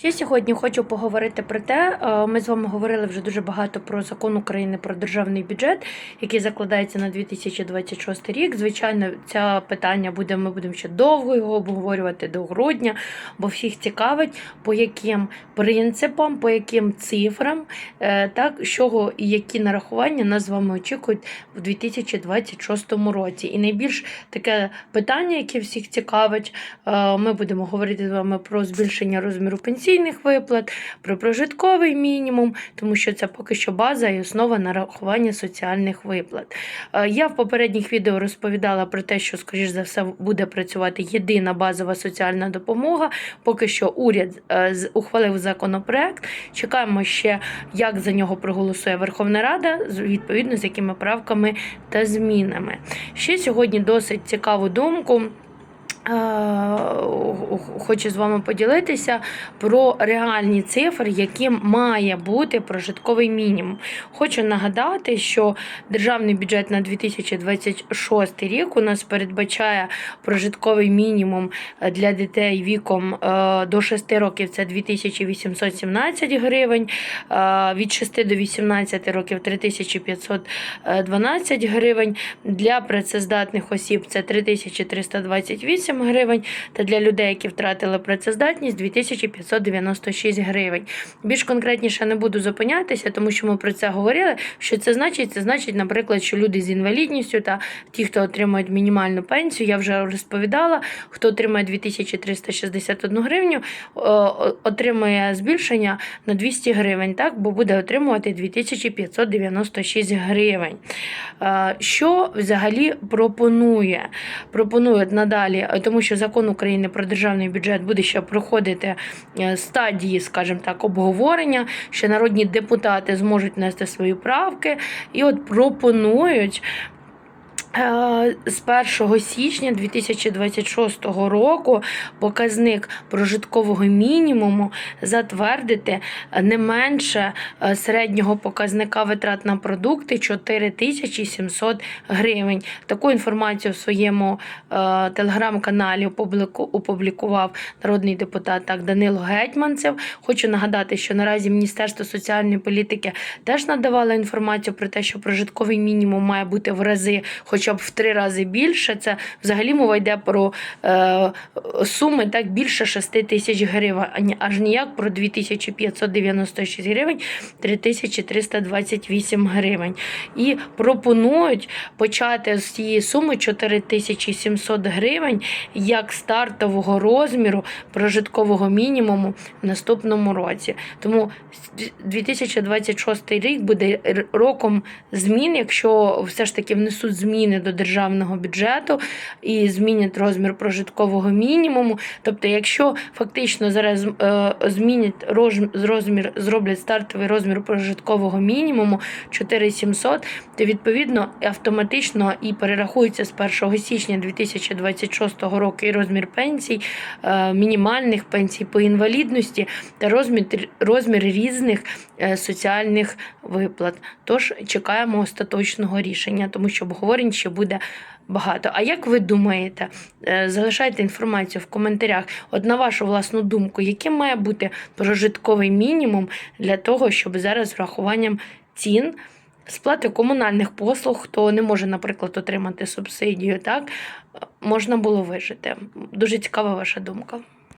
Ще сьогодні хочу поговорити про те, е, ми з вами говорили вже дуже багато про закон України про державний бюджет, який закладається на 2026 рік. Звичайно, це питання буде, ми будемо ще довго його обговорювати до грудня, бо всіх цікавить, по яким принципам, по яким цифрам, е, так, що і які нарахування нас з вами очікують в 2026 році. І найбільш таке питання, яке всіх цікавить, е, ми будемо говорити з вами про збільшення розміру пенсійних виплат, про прожитковий мінімум, тому що це поки що база і основа нарахування соціальних виплат. Е, Я в попередніх відео розповідала про те, що, скоріш за все, буде працювати єдина базова соціальна допомога. Поки що уряд е, ухвалив законопроект. Чекаємо ще, як за нього проголосує Верховна Рада, відповідно з якими правками та змінами. Ще сьогодні досить цікаву думку. Е, Хочу з вами поділитися про реальні цифри, яким має бути прожитковий мінімум. Хочу нагадати, що державний бюджет на 2026 рік у нас передбачає прожитковий мінімум для дітей віком е, до 6 років це 2817 гривень, е, від 6 до 18 років 3512 гривень, для працездатних осіб це 3328 гривень, та для людей, які втратили працездатність 2596 гривень. Більш конкретніше не буду зупинятися, тому що ми про це говорили. Що це значить? Це значить, наприклад, що люди з інвалідністю та ті, хто отримують мінімальну пенсію, я вже розповідала, хто отримує 2361 гривню, отримує збільшення на 200 гривень, так, бо буде отримувати 2596 гривень. Е, Що взагалі пропонує? Пропонують надалі, е, тому що закон України про державний бюджет буде ще проходити е, стадії, скажімо так, обговорення, що народні депутати зможуть внести свої правки, і от пропонують. Е, З 1 січня 2026 року показник прожиткового мінімуму затвердити не менше е, середнього показника витрат на продукти 4700 гривень. Таку інформацію в своєму е, телеграм-каналі опубліку- опублікував народний депутат Данило Гетьманцев. Хочу нагадати, що наразі Міністерство соціальної політики теж надавало інформацію про те, що прожитковий мінімум має бути в рази, хоча б в три рази більше. Це взагалі мова йде про е, суми так більше 6 тисяч гривень, аж ніяк про 2596 гривень, 3328 гривень. І пропонують почати з цієї суми 4700 гривень як стартового розміру прожиткового мінімуму в наступному році. Тому 2026 рік буде роком змін, якщо все ж таки внесуть зміни до державного бюджету і змінять розмір прожиткового мінімуму. Тобто, якщо фактично зараз е, змінять розмір, зроблять стартовий розмір прожиткового мінімуму 4700, то відповідно автоматично і перерахується з 1 січня 2026 року і розмір пенсій, е, мінімальних пенсій по інвалідності та розмір, розмір різних е, соціальних виплат. Тож чекаємо остаточного рішення, тому що обговорень ще буде. Багато. А як ви думаєте, Е, залишайте інформацію в коментарях. От на вашу власну думку, яким має бути прожитковий мінімум для того, щоб зараз з врахуванням цін, сплати комунальних послуг, хто не може, наприклад, отримати субсидію, так можна було вижити. Дуже цікава ваша думка.